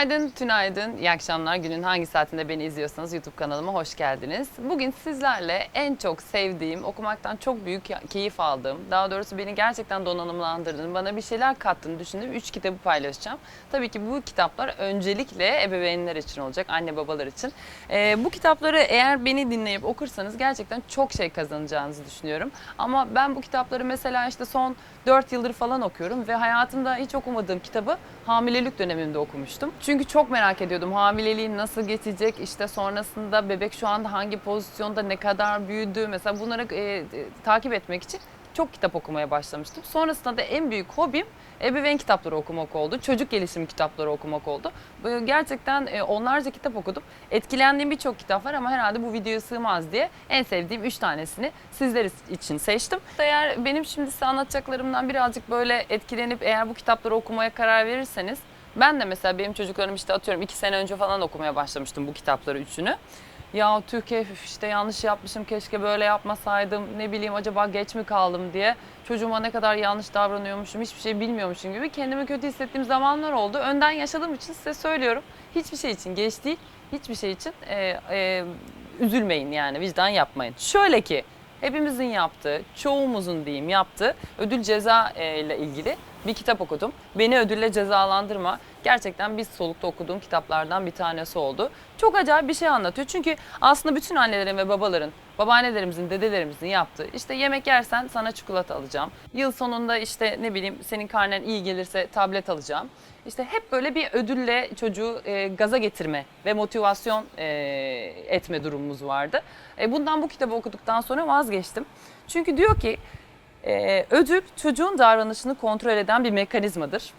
Günaydın, tünaydın, iyi akşamlar. Günün hangi saatinde beni izliyorsanız YouTube kanalıma hoş geldiniz. Bugün sizlerle en çok sevdiğim, okumaktan çok büyük keyif aldığım, daha doğrusu beni gerçekten donanımlandırdığını, bana bir şeyler kattığını düşündüğüm 3 kitabı paylaşacağım. Tabii ki bu kitaplar öncelikle ebeveynler için olacak, anne babalar için. Ee, bu kitapları eğer beni dinleyip okursanız gerçekten çok şey kazanacağınızı düşünüyorum. Ama ben bu kitapları mesela işte son 4 yıldır falan okuyorum ve hayatımda hiç okumadığım kitabı hamilelik dönemimde okumuştum. Çünkü çok merak ediyordum hamileliğim nasıl geçecek, işte sonrasında bebek şu anda hangi pozisyonda, ne kadar büyüdü mesela bunları e, e, takip etmek için çok kitap okumaya başlamıştım. Sonrasında da en büyük hobim ebeveyn kitapları okumak oldu. Çocuk gelişimi kitapları okumak oldu. Gerçekten e, onlarca kitap okudum. Etkilendiğim birçok kitap var ama herhalde bu videoya sığmaz diye en sevdiğim 3 tanesini sizler için seçtim. Eğer benim şimdi size anlatacaklarımdan birazcık böyle etkilenip eğer bu kitapları okumaya karar verirseniz ben de mesela benim çocuklarım işte atıyorum 2 sene önce falan okumaya başlamıştım bu kitapları üçünü. Ya Türkiye işte yanlış yapmışım keşke böyle yapmasaydım ne bileyim acaba geç mi kaldım diye çocuğuma ne kadar yanlış davranıyormuşum hiçbir şey bilmiyormuşum gibi kendimi kötü hissettiğim zamanlar oldu. Önden yaşadığım için size söylüyorum hiçbir şey için geç değil hiçbir şey için e, e, üzülmeyin yani vicdan yapmayın. Şöyle ki hepimizin yaptığı çoğumuzun diyeyim yaptığı ödül ceza e, ile ilgili bir kitap okudum. Beni ödülle cezalandırma. Gerçekten bir solukta okuduğum kitaplardan bir tanesi oldu. Çok acayip bir şey anlatıyor. Çünkü aslında bütün annelerin ve babaların, babaannelerimizin, dedelerimizin yaptığı işte yemek yersen sana çikolata alacağım. Yıl sonunda işte ne bileyim senin karnen iyi gelirse tablet alacağım. İşte hep böyle bir ödülle çocuğu e, gaza getirme ve motivasyon e, etme durumumuz vardı. E, bundan bu kitabı okuduktan sonra vazgeçtim. Çünkü diyor ki ee, ödül çocuğun davranışını kontrol eden bir mekanizmadır.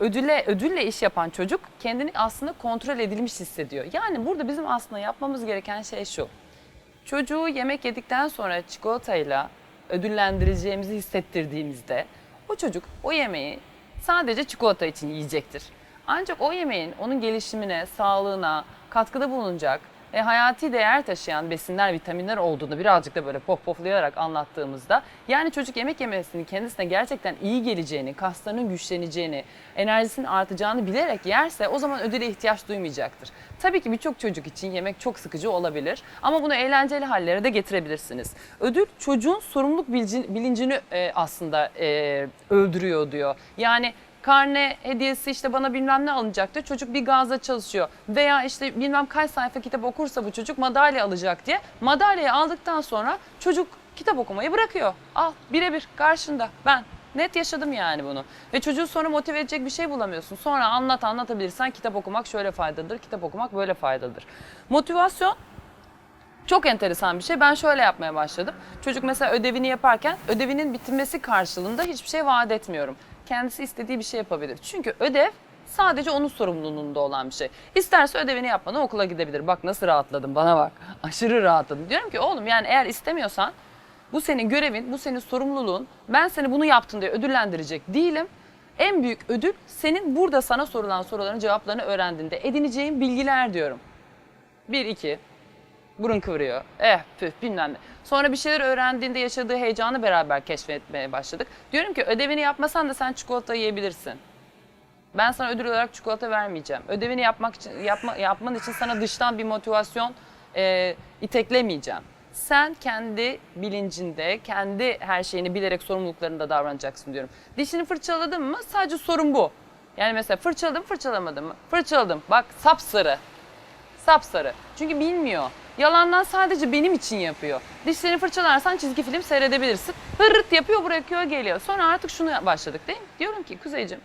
Ödülle, ödülle iş yapan çocuk kendini aslında kontrol edilmiş hissediyor. Yani burada bizim aslında yapmamız gereken şey şu. Çocuğu yemek yedikten sonra çikolatayla ödüllendireceğimizi hissettirdiğimizde o çocuk o yemeği sadece çikolata için yiyecektir. Ancak o yemeğin onun gelişimine, sağlığına katkıda bulunacak ve hayati değer taşıyan besinler, vitaminler olduğunu birazcık da böyle pop poplayarak anlattığımızda yani çocuk yemek yemesinin kendisine gerçekten iyi geleceğini, kaslarının güçleneceğini, enerjisinin artacağını bilerek yerse o zaman ödüle ihtiyaç duymayacaktır. Tabii ki birçok çocuk için yemek çok sıkıcı olabilir ama bunu eğlenceli hallere de getirebilirsiniz. Ödül çocuğun sorumluluk bilinci- bilincini e, aslında e, öldürüyor diyor. Yani karne hediyesi işte bana bilmem ne alınacaktı. Çocuk bir gazla çalışıyor. Veya işte bilmem kaç sayfa kitap okursa bu çocuk madalya alacak diye. Madalyayı aldıktan sonra çocuk kitap okumayı bırakıyor. Al birebir karşında ben. Net yaşadım yani bunu. Ve çocuğu sonra motive edecek bir şey bulamıyorsun. Sonra anlat anlatabilirsen kitap okumak şöyle faydalıdır, kitap okumak böyle faydalıdır. Motivasyon çok enteresan bir şey. Ben şöyle yapmaya başladım. Çocuk mesela ödevini yaparken ödevinin bitirmesi karşılığında hiçbir şey vaat etmiyorum. Kendisi istediği bir şey yapabilir. Çünkü ödev sadece onun sorumluluğunda olan bir şey. İsterse ödevini yapmadan okula gidebilir. Bak nasıl rahatladım bana bak. Aşırı rahatladım. Diyorum ki oğlum yani eğer istemiyorsan bu senin görevin, bu senin sorumluluğun. Ben seni bunu yaptın diye ödüllendirecek değilim. En büyük ödül senin burada sana sorulan soruların cevaplarını öğrendiğinde edineceğin bilgiler diyorum. Bir, iki, burun kıvırıyor. Eh püf bilmem ne. Sonra bir şeyler öğrendiğinde yaşadığı heyecanı beraber keşfetmeye başladık. Diyorum ki ödevini yapmasan da sen çikolata yiyebilirsin. Ben sana ödül olarak çikolata vermeyeceğim. Ödevini yapmak için yapma, yapman için sana dıştan bir motivasyon e, iteklemeyeceğim. Sen kendi bilincinde, kendi her şeyini bilerek sorumluluklarında davranacaksın diyorum. Dişini fırçaladın mı? Sadece sorun bu. Yani mesela fırçaladım, fırçalamadım mı? Fırçaladım. Bak sapsarı. Sapsarı. Çünkü bilmiyor. Yalandan sadece benim için yapıyor. Dişlerini fırçalarsan çizgi film seyredebilirsin. Hırırt yapıyor bırakıyor geliyor. Sonra artık şunu başladık değil mi? Diyorum ki Kuzeyciğim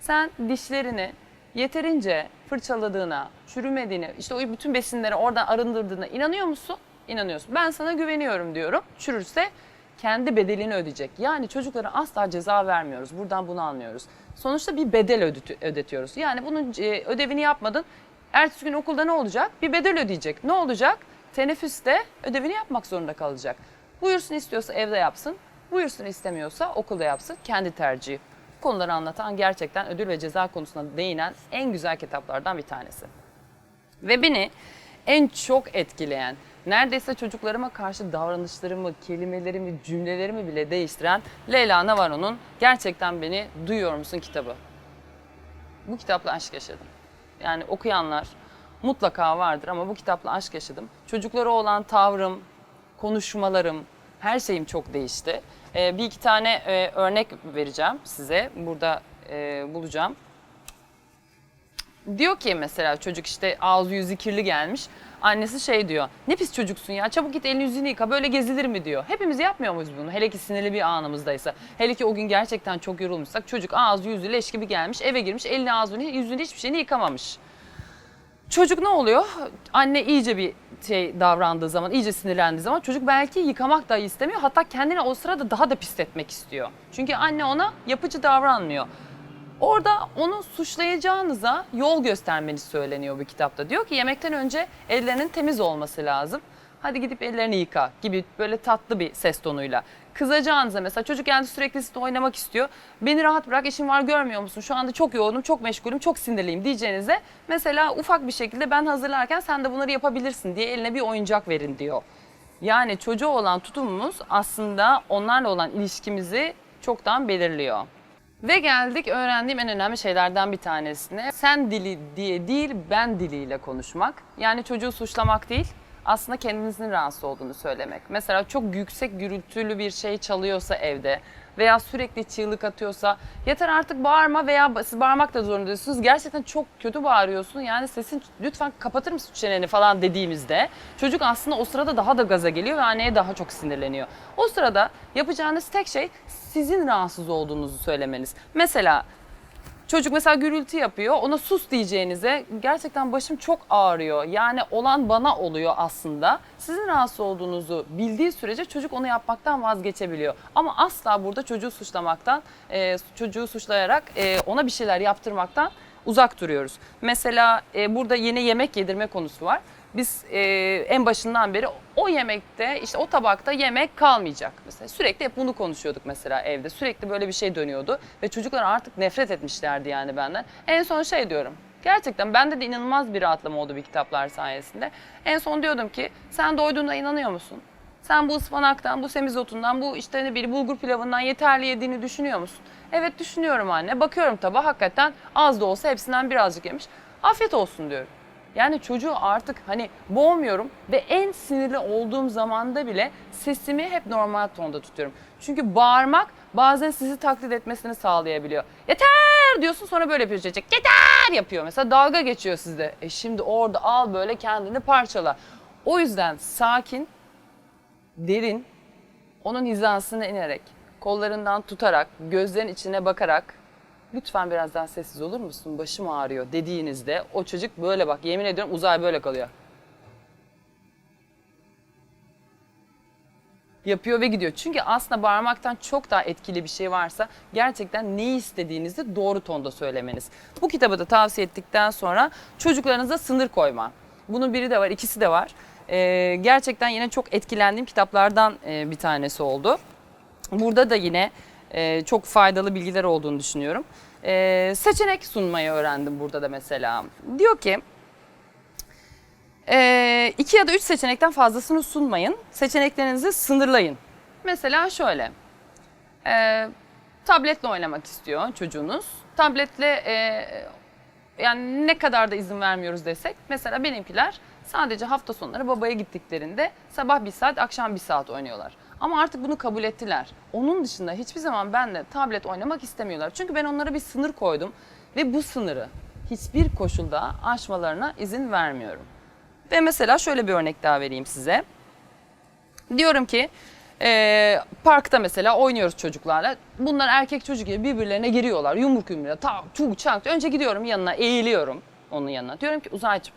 sen dişlerini yeterince fırçaladığına, çürümediğine, işte o bütün besinleri oradan arındırdığına inanıyor musun? İnanıyorsun. Ben sana güveniyorum diyorum. Çürürse kendi bedelini ödeyecek. Yani çocuklara asla ceza vermiyoruz. Buradan bunu anlıyoruz. Sonuçta bir bedel ödet- ödetiyoruz. Yani bunun ödevini yapmadın. Ertesi gün okulda ne olacak? Bir bedel ödeyecek. Ne olacak? Teneffüste ödevini yapmak zorunda kalacak. Buyursun istiyorsa evde yapsın. Buyursun istemiyorsa okulda yapsın. Kendi tercihi. Bu konuları anlatan gerçekten ödül ve ceza konusuna değinen en güzel kitaplardan bir tanesi. Ve beni en çok etkileyen, neredeyse çocuklarıma karşı davranışlarımı, kelimelerimi, cümlelerimi bile değiştiren Leyla Navarro'nun Gerçekten Beni Duyuyor Musun kitabı. Bu kitapla aşk yaşadım. Yani okuyanlar mutlaka vardır ama bu kitapla aşk yaşadım. Çocuklara olan tavrım, konuşmalarım, her şeyim çok değişti. Ee, bir iki tane e, örnek vereceğim size. Burada e, bulacağım. Diyor ki mesela çocuk işte ağzı yüzü kirli gelmiş. Annesi şey diyor. Ne pis çocuksun ya çabuk git elini yüzünü yıka böyle gezilir mi diyor. Hepimiz yapmıyor muyuz bunu? Hele ki sinirli bir anımızdaysa. Hele ki o gün gerçekten çok yorulmuşsak çocuk ağzı yüzü leş gibi gelmiş eve girmiş elini ağzını yüzünü hiçbir şeyini yıkamamış. Çocuk ne oluyor? Anne iyice bir şey davrandığı zaman, iyice sinirlendiği zaman çocuk belki yıkamak dahi istemiyor. Hatta kendini o sırada daha da pisletmek istiyor. Çünkü anne ona yapıcı davranmıyor. Orada onu suçlayacağınıza yol göstermeniz söyleniyor bu kitapta. Diyor ki yemekten önce ellerinin temiz olması lazım. Hadi gidip ellerini yıka gibi böyle tatlı bir ses tonuyla. Kızacağınıza mesela çocuk geldi sürekli sizinle oynamak istiyor. Beni rahat bırak işim var görmüyor musun? Şu anda çok yoğunum, çok meşgulüm, çok sinirliyim diyeceğinize mesela ufak bir şekilde ben hazırlarken sen de bunları yapabilirsin diye eline bir oyuncak verin diyor. Yani çocuğa olan tutumumuz aslında onlarla olan ilişkimizi çoktan belirliyor. Ve geldik öğrendiğim en önemli şeylerden bir tanesine. Sen dili diye değil ben diliyle konuşmak. Yani çocuğu suçlamak değil aslında kendinizin rahatsız olduğunu söylemek. Mesela çok yüksek gürültülü bir şey çalıyorsa evde veya sürekli çığlık atıyorsa yeter artık bağırma veya siz bağırmak da zorunda değilsiniz. Gerçekten çok kötü bağırıyorsun yani sesin lütfen kapatır mısın çeneni falan dediğimizde çocuk aslında o sırada daha da gaza geliyor ve anneye daha çok sinirleniyor. O sırada yapacağınız tek şey sizin rahatsız olduğunuzu söylemeniz. Mesela Çocuk mesela gürültü yapıyor. Ona sus diyeceğinize gerçekten başım çok ağrıyor. Yani olan bana oluyor aslında. Sizin rahatsız olduğunuzu bildiği sürece çocuk onu yapmaktan vazgeçebiliyor. Ama asla burada çocuğu suçlamaktan, e, çocuğu suçlayarak e, ona bir şeyler yaptırmaktan uzak duruyoruz. Mesela e, burada yine yemek yedirme konusu var. Biz e, en başından beri o yemekte işte o tabakta yemek kalmayacak mesela. Sürekli hep bunu konuşuyorduk mesela evde. Sürekli böyle bir şey dönüyordu ve çocuklar artık nefret etmişlerdi yani benden. En son şey diyorum. Gerçekten bende de inanılmaz bir rahatlama oldu bir kitaplar sayesinde. En son diyordum ki sen doyduğuna inanıyor musun? Sen bu ıspanaktan, bu semizotundan, bu işte ne bir bulgur pilavından yeterli yediğini düşünüyor musun? Evet düşünüyorum anne. Bakıyorum tabağa hakikaten az da olsa hepsinden birazcık yemiş. Afiyet olsun diyorum. Yani çocuğu artık hani boğmuyorum ve en sinirli olduğum zamanda bile sesimi hep normal tonda tutuyorum. Çünkü bağırmak bazen sizi taklit etmesini sağlayabiliyor. Yeter diyorsun sonra böyle yapıyor çocuk. Yeter yapıyor mesela dalga geçiyor sizde. E şimdi orada al böyle kendini parçala. O yüzden sakin, derin, onun hizasına inerek, kollarından tutarak, gözlerin içine bakarak lütfen biraz daha sessiz olur musun? Başım ağrıyor dediğinizde o çocuk böyle bak yemin ediyorum uzay böyle kalıyor. Yapıyor ve gidiyor. Çünkü aslında bağırmaktan çok daha etkili bir şey varsa gerçekten neyi istediğinizi doğru tonda söylemeniz. Bu kitabı da tavsiye ettikten sonra çocuklarınıza sınır koyma. Bunun biri de var, ikisi de var. Ee, gerçekten yine çok etkilendiğim kitaplardan e, bir tanesi oldu. Burada da yine e, çok faydalı bilgiler olduğunu düşünüyorum. E, seçenek sunmayı öğrendim burada da mesela. Diyor ki e, iki ya da üç seçenekten fazlasını sunmayın. Seçeneklerinizi sınırlayın. Mesela şöyle. E, tabletle oynamak istiyor çocuğunuz. Tabletle e, yani ne kadar da izin vermiyoruz desek. Mesela benimkiler sadece hafta sonları babaya gittiklerinde sabah bir saat, akşam bir saat oynuyorlar. Ama artık bunu kabul ettiler. Onun dışında hiçbir zaman benle tablet oynamak istemiyorlar. Çünkü ben onlara bir sınır koydum ve bu sınırı hiçbir koşulda aşmalarına izin vermiyorum. Ve mesela şöyle bir örnek daha vereyim size. Diyorum ki e, parkta mesela oynuyoruz çocuklarla. Bunlar erkek çocuk gibi birbirlerine giriyorlar. Yumruk yumruğa, ta, çuk, çak. Önce gidiyorum yanına, eğiliyorum onun yanına. Diyorum ki Uzaycığım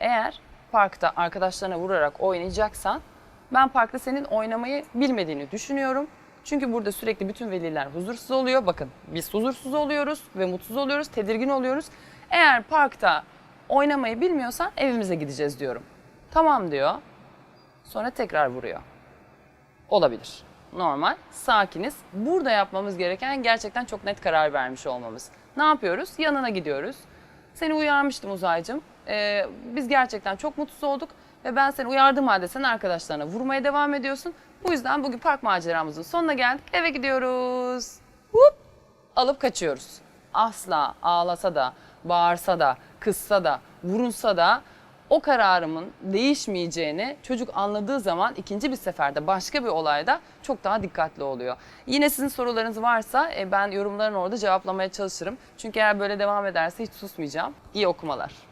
eğer parkta arkadaşlarına vurarak oynayacaksan ben parkta senin oynamayı bilmediğini düşünüyorum. Çünkü burada sürekli bütün veliler huzursuz oluyor. Bakın biz huzursuz oluyoruz ve mutsuz oluyoruz, tedirgin oluyoruz. Eğer parkta oynamayı bilmiyorsan evimize gideceğiz diyorum. Tamam diyor. Sonra tekrar vuruyor. Olabilir. Normal, sakiniz. Burada yapmamız gereken gerçekten çok net karar vermiş olmamız. Ne yapıyoruz? Yanına gidiyoruz. Seni uyarmıştım Uzaycığım. Ee, biz gerçekten çok mutsuz olduk ve ben seni uyardığım halde sen arkadaşlarına vurmaya devam ediyorsun. Bu yüzden bugün park maceramızın sonuna geldik. Eve gidiyoruz. Hop! Alıp kaçıyoruz. Asla ağlasa da, bağırsa da, kızsa da, vurulsa da o kararımın değişmeyeceğini çocuk anladığı zaman ikinci bir seferde başka bir olayda çok daha dikkatli oluyor. Yine sizin sorularınız varsa e, ben yorumların orada cevaplamaya çalışırım. Çünkü eğer böyle devam ederse hiç susmayacağım. İyi okumalar.